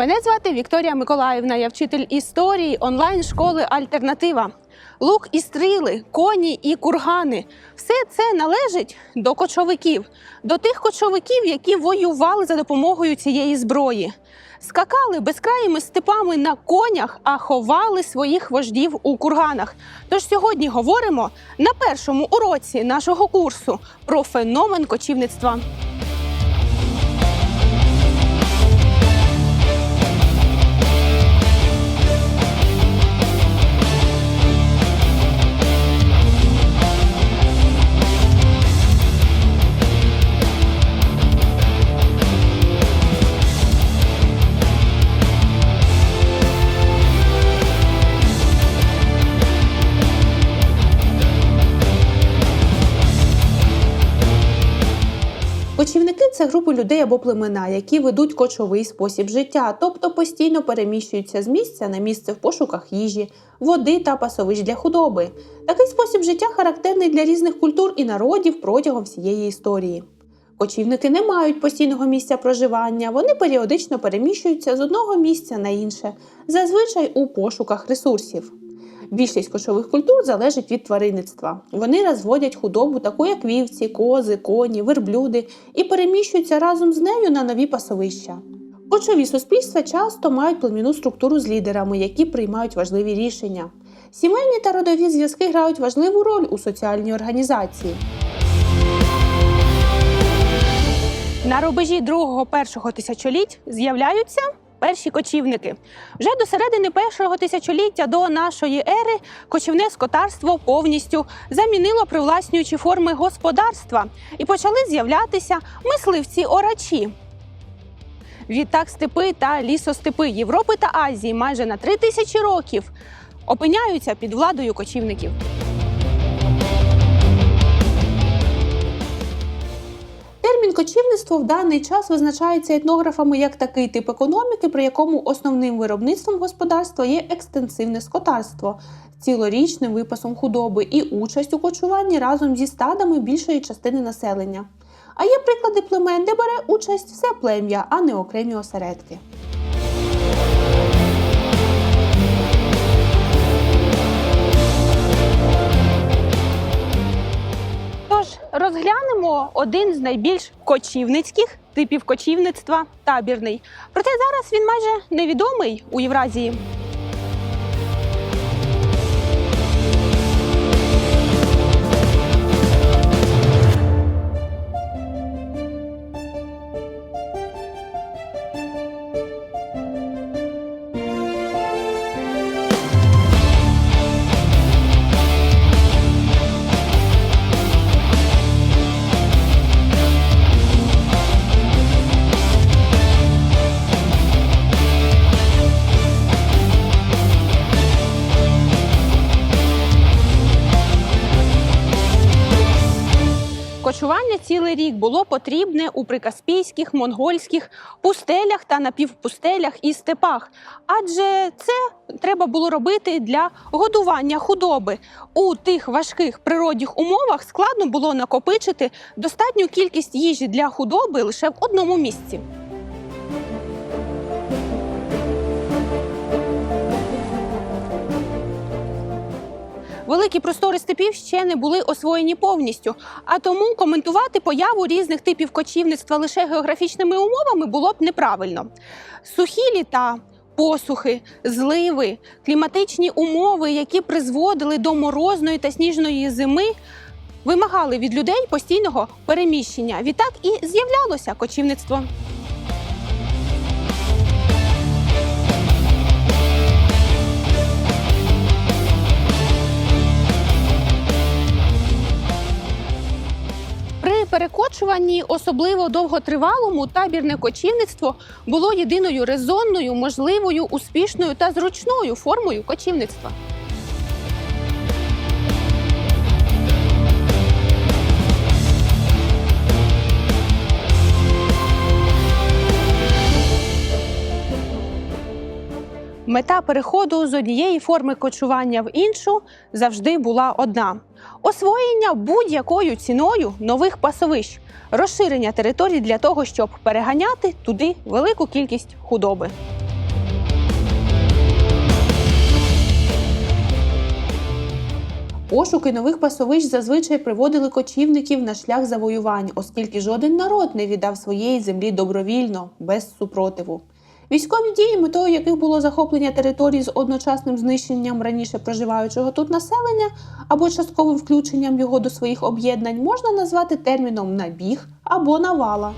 Мене звати Вікторія Миколаївна. Я вчитель історії онлайн-школи Альтернатива. Лук і стріли, коні і кургани все це належить до кочовиків, до тих кочовиків, які воювали за допомогою цієї зброї. Скакали безкраїми степами на конях, а ховали своїх вождів у курганах. Тож сьогодні говоримо на першому уроці нашого курсу про феномен кочівництва. Це групи людей або племена, які ведуть кочовий спосіб життя, тобто постійно переміщуються з місця на місце в пошуках їжі, води та пасовищ для худоби. Такий спосіб життя характерний для різних культур і народів протягом всієї історії. Кочівники не мають постійного місця проживання, вони періодично переміщуються з одного місця на інше, зазвичай у пошуках ресурсів. Більшість кочових культур залежить від тваринництва. Вони розводять худобу, таку як вівці, кози, коні, верблюди, і переміщуються разом з нею на нові пасовища. Кочові суспільства часто мають племінну структуру з лідерами, які приймають важливі рішення. Сімейні та родові зв'язки грають важливу роль у соціальній організації. На рубежі другого-першого тисячоліть з'являються перші кочівники. Вже до середини першого тисячоліття до нашої ери кочівне скотарство повністю замінило привласнюючі форми господарства і почали з'являтися мисливці-орачі. Відтак степи та лісостепи Європи та Азії майже на три тисячі років опиняються під владою кочівників. Кочівництво в даний час визначається етнографами як такий тип економіки, при якому основним виробництвом господарства є екстенсивне скотарство з цілорічним випасом худоби і участь у кочуванні разом зі стадами більшої частини населення. А є приклади племен, де бере участь все плем'я, а не окремі осередки. Розглянемо один з найбільш кочівницьких типів кочівництва табірний. Проте зараз він майже невідомий у Євразії. Цілий рік було потрібне у прикаспійських, монгольських пустелях та напівпустелях і степах, адже це треба було робити для годування худоби. У тих важких природних умовах складно було накопичити достатню кількість їжі для худоби лише в одному місці. Великі простори степів ще не були освоєні повністю, а тому коментувати появу різних типів кочівництва лише географічними умовами було б неправильно. Сухі літа, посухи, зливи, кліматичні умови, які призводили до морозної та сніжної зими, вимагали від людей постійного переміщення. Відтак і з'являлося кочівництво. Перекочуванні, особливо довготривалому, табірне кочівництво було єдиною резонною, можливою, успішною та зручною формою кочівництва. Мета переходу з однієї форми кочування в іншу завжди була одна: освоєння будь-якою ціною нових пасовищ, розширення територій для того, щоб переганяти туди велику кількість худоби. Пошуки нових пасовищ зазвичай приводили кочівників на шлях завоювань, оскільки жоден народ не віддав своєї землі добровільно, без супротиву. Військові дії, метою яких було захоплення території з одночасним знищенням раніше проживаючого тут населення або частковим включенням його до своїх об'єднань, можна назвати терміном набіг або навала.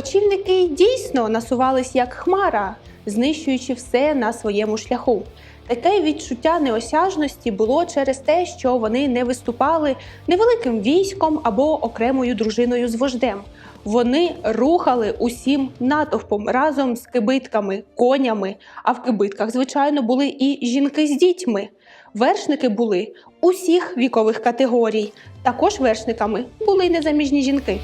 Кочівники дійсно насувались як хмара, знищуючи все на своєму шляху. Таке відчуття неосяжності було через те, що вони не виступали невеликим військом або окремою дружиною з вождем. Вони рухали усім натовпом разом з кибитками, конями. А в кибитках, звичайно, були і жінки з дітьми. Вершники були усіх вікових категорій. Також вершниками були незаміжні жінки.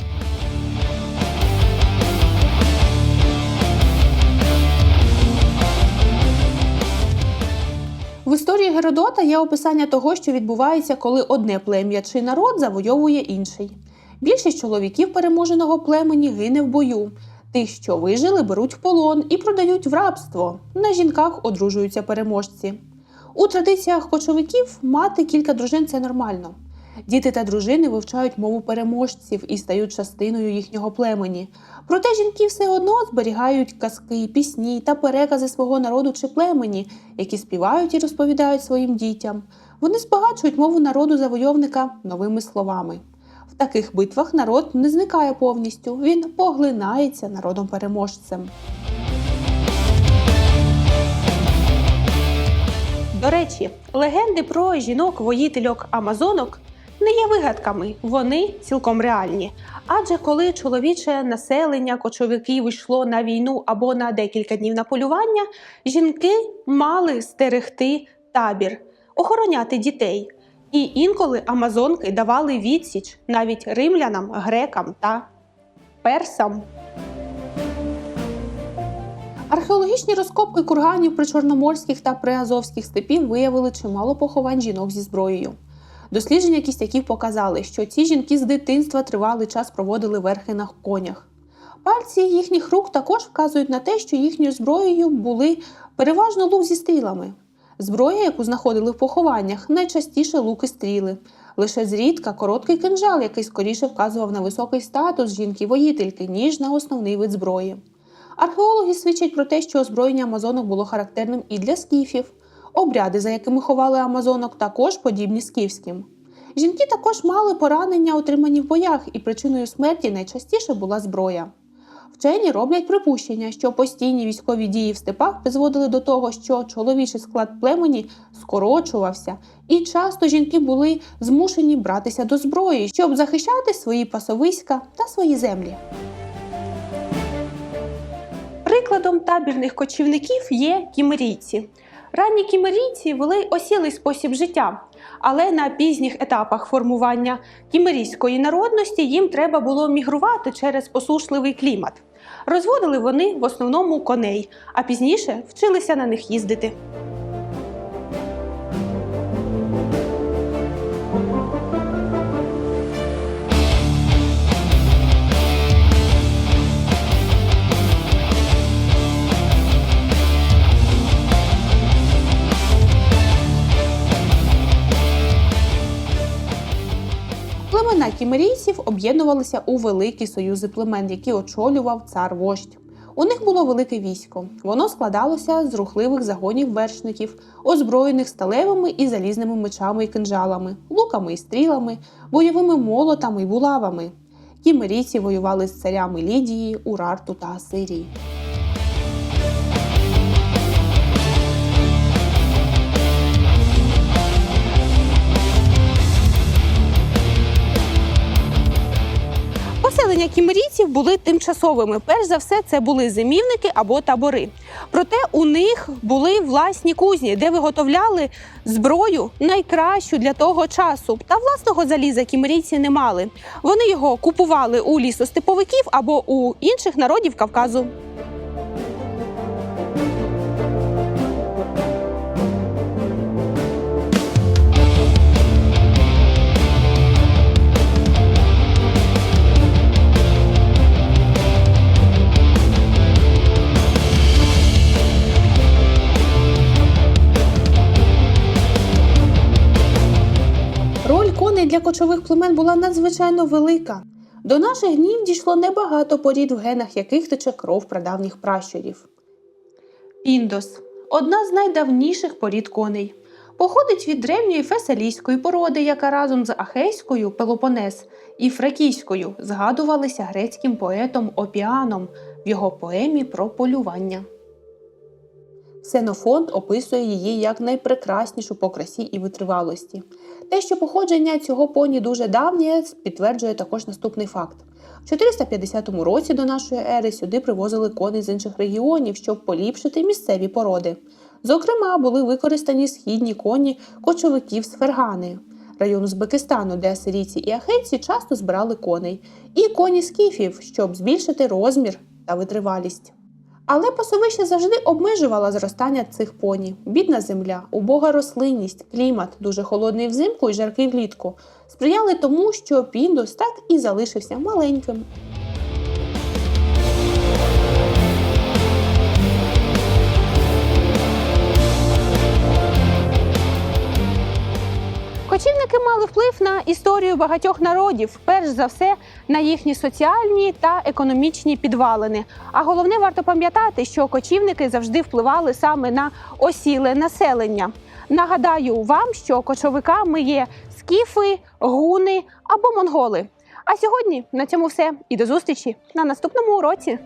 В історії Геродота є описання того, що відбувається, коли одне плем'я чи народ завойовує інший. Більшість чоловіків переможеного племені гине в бою. Тих, що вижили, беруть в полон і продають в рабство. На жінках одружуються переможці. У традиціях кочовиків мати кілька дружин це нормально. Діти та дружини вивчають мову переможців і стають частиною їхнього племені. Проте жінки все одно зберігають казки, пісні та перекази свого народу чи племені, які співають і розповідають своїм дітям. Вони збагачують мову народу завойовника новими словами. В таких битвах народ не зникає повністю, він поглинається народом переможцем. До речі, легенди про жінок-воїтельок Амазонок не є вигадками, вони цілком реальні. Адже коли чоловіче населення кочовиків йшло на війну або на декілька днів на полювання, жінки мали стерегти табір, охороняти дітей. І інколи амазонки давали відсіч навіть римлянам, грекам та персам. Археологічні розкопки курганів причорноморських та приазовських степів виявили чимало поховань жінок зі зброєю. Дослідження кістяків показали, що ці жінки з дитинства тривалий час проводили верхи на конях. Пальці їхніх рук також вказують на те, що їхньою зброєю були переважно лук зі стрілами. Зброя, яку знаходили в похованнях, найчастіше лук і стріли. Лише зрідка короткий кинжал, який скоріше вказував на високий статус жінки-воїтельки, ніж на основний вид зброї. Археологи свідчать про те, що озброєння амазонок було характерним і для скіфів. Обряди, за якими ховали амазонок, також подібні скіфським. Жінки також мали поранення, отримані в боях, і причиною смерті найчастіше була зброя. Вчені роблять припущення, що постійні військові дії в степах призводили до того, що чоловічий склад племені скорочувався, і часто жінки були змушені братися до зброї, щоб захищати свої пасовиська та свої землі. Прикладом табірних кочівників є кімерійці. Ранні кімерійці вели осілий спосіб життя, але на пізніх етапах формування кімерійської народності їм треба було мігрувати через посушливий клімат. Розводили вони в основному коней, а пізніше вчилися на них їздити. Кімерійців об'єднувалися у великі союзи племен, які очолював цар вождь. У них було велике військо. Воно складалося з рухливих загонів вершників, озброєних сталевими і залізними мечами і кинжалами, луками і стрілами, бойовими молотами і булавами. Кімерійці воювали з царями Лідії, Урарту та Асирії. Поселення кімерійців були тимчасовими. Перш за все, це були зимівники або табори. Проте у них були власні кузні, де виготовляли зброю найкращу для того часу. Та власного заліза кімерійці не мали. Вони його купували у лісостеповиків або у інших народів Кавказу. Кочових племен була надзвичайно велика. До наших днів дійшло небагато порід, в генах яких тече кров прадавніх пращурів. Піндос одна з найдавніших порід коней. Походить від древньої фесалійської породи, яка разом з ахейською Пелопонес і фракійською згадувалися грецьким поетом Опіаном в його поемі про полювання. Ксенофонт описує її як найпрекраснішу по красі і витривалості. Те, що походження цього поні дуже давнє, підтверджує також наступний факт. В 450 році до нашої ери сюди привозили коней з інших регіонів, щоб поліпшити місцеві породи. Зокрема, були використані східні коні кочовиків з Фергани, району Узбекистану, де асирійці і ахейці часто збирали коней, і коні скіфів, щоб збільшити розмір та витривалість. Але пасовище завжди обмежувало зростання цих поні. Бідна земля, убога рослинність, клімат, дуже холодний взимку і жаркий влітку, сприяли тому, що Піндус так і залишився маленьким. Кочівники мали вплив на історію багатьох народів, перш за все на їхні соціальні та економічні підвалини. А головне варто пам'ятати, що кочівники завжди впливали саме на осіле населення. Нагадаю вам, що кочовиками є скіфи, гуни або монголи. А сьогодні на цьому все і до зустрічі на наступному уроці.